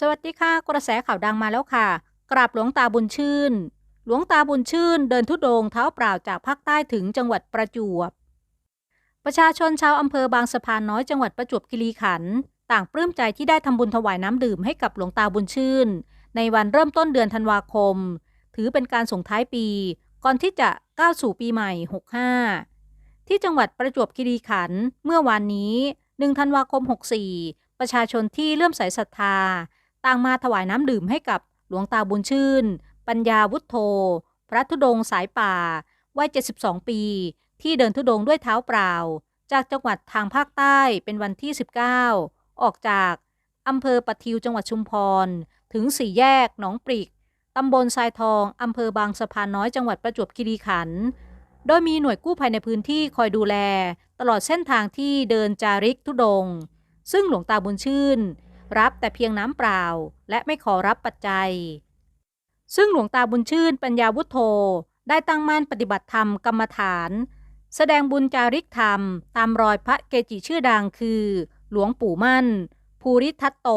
สวัสดีค่ะ กระแสข่าวดังมาแล้วค่ะ กราบหลวงตาบุญชื่น หลวงตาบุญชื่น เดินทุดงเท้าเปล่าจากภาคใต้ถึงจังหวัดประจวบ ประชาชนชาวอำเภอบางสะพานน้อยจังหวัดประจวบคีรีขันธ์ต่างปลื้มใจที่ได้ทำบุญถวายน้ำดื่มให้กับหลวงตาบุญชื่น ในวันเริ่มต้นเดือนธันวาคม ถือเป็นการส่งท้ายปี ก่อนที่จะก้าวสู่ปีใหม่ 65 ที่จังหวัดประจวบคีรีขันธ์เมื่อวานนี้1ธันวาคม 64 ประชาชนที่เลื่อมใสศรัทธา ต่างมาถวายน้ำดื่มให้กับหลวงตาบุญชื่น ปัญญาวุฒโธ พระธุดงสายป่า วัย 72 ปี ที่เดินธุดงด้วยเท้าเปล่า จากจังหวัดทางภาคใต้เป็นวันที่ 19 ออกจากอำเภอปะทิวจังหวัดชุมพร ถึงสี่แยกหนองปริกตำบลทรายทองอำเภอบางสะพานน้อยจังหวัดประจวบคีรีขันธ์โดยมีหน่วยกู้ภัยในพื้นที่คอยดูแล ตลอดเส้นทางที่เดินจาริกธุดง ซึ่งหลวงตาบุญชื่น รับแต่เพียงน้ำเปล่า และไม่ขอรับปัจจัย ซึ่งหลวงตาบุญชื่นปัญญาวุฒโธได้ตั้งมั่นปฏิบัติธรรมกรรมฐาน แสดงบุญจาริกธรรม ตามรอยพระเกจิชื่อดังคือ หลวงปู่มั่น ภูริทัตโต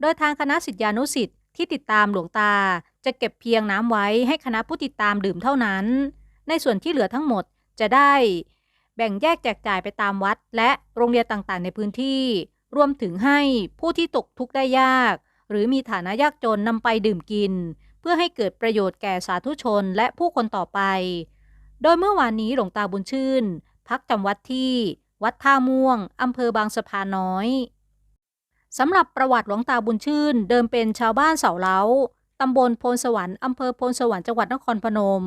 โดยทางคณะสิทธิานุสิทธิ์ที่ติดตามหลวงตาจะเก็บเพียงน้ำไว้ให้คณะผู้ติดตามดื่มเท่านั้น ในส่วนที่เหลือทั้งหมดจะได้ แบ่งแยกแจกจ่ายไปตามวัด และโรงเรียนต่างๆ ในพื้นที่ รวมถึงให้ผู้ที่ตกทุกข์ได้ยาก หรือมีฐานะยากจนนำไปดื่มกิน เพื่อให้เกิดประโยชน์แก่สาธุชนและผู้คนต่อไป โดยเมื่อวานนี้หลวงตาบุญชื่น พักจำวัดที่วัดท่าม่วงอำเภอบางสะพานน้อยสำหรับประวัติหลวงตาบุญชื่น เดิมเป็นชาวบ้านเสาเล้าตำบลโพนสวรรค์อำเภอโพนสวรรค์จังหวัดนครพนม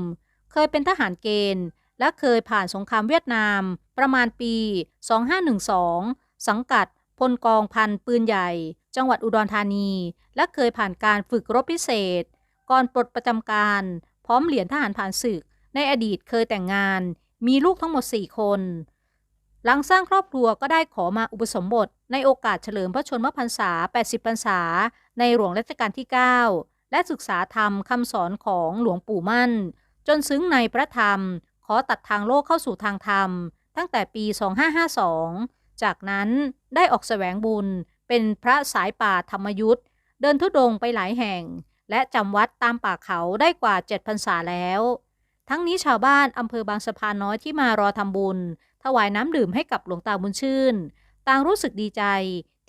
เคยเป็นทหารเกณฑ์ และเคยผ่านสงครามเวียดนาม ประมาณปี 2512 สังกัด พลกองพันปืนใหญ่ จังหวัดอุดรธานี และเคยผ่านการฝึกรบพิเศษ ก่อนปลดประจำการ พร้อมเหรียญทหารผ่านศึก ในอดีตเคยแต่งงาน มีลูกทั้งหมด 4 คน หลังสร้างครอบครัวก็ได้ขอมาอุปสมบท ในโอกาสเฉลิมพระชนมพรรษา 80 พรรษา ในหลวงรัชกาลที่ 9 และศึกษาธรรมคำสอนของหลวงปู่มั่น จนซึ้งในพระธรรม ขอตัดทางโลกเข้าสู่ทางธรรม ตั้งแต่ปี 2552 จากนั้นได้ออกแสวงบุญเป็นพระสายป่าธรรมยุทธเดินทุดงไปหลายแห่ง และจำวัดตามป่าเขาได้กว่า7พรรษาแล้ว ทั้งนี้ชาวบ้านอำเภอบางสะพานน้อยที่มารอทำบุญ ถวายน้ำดื่มให้กับหลวงตาบุญชื่น ต่างรู้สึกดีใจ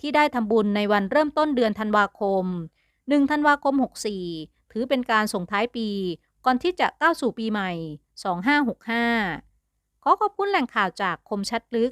ที่ได้ทำบุญในวันเริ่มต้นเดือนธันวาคม1ธันวาคม 64 ถือเป็นการส่งท้ายปี ก่อนที่จะก้าวสู่ปีใหม่ 2565 ขอขอบคุณแหล่งข่าวจากคมชัดลึก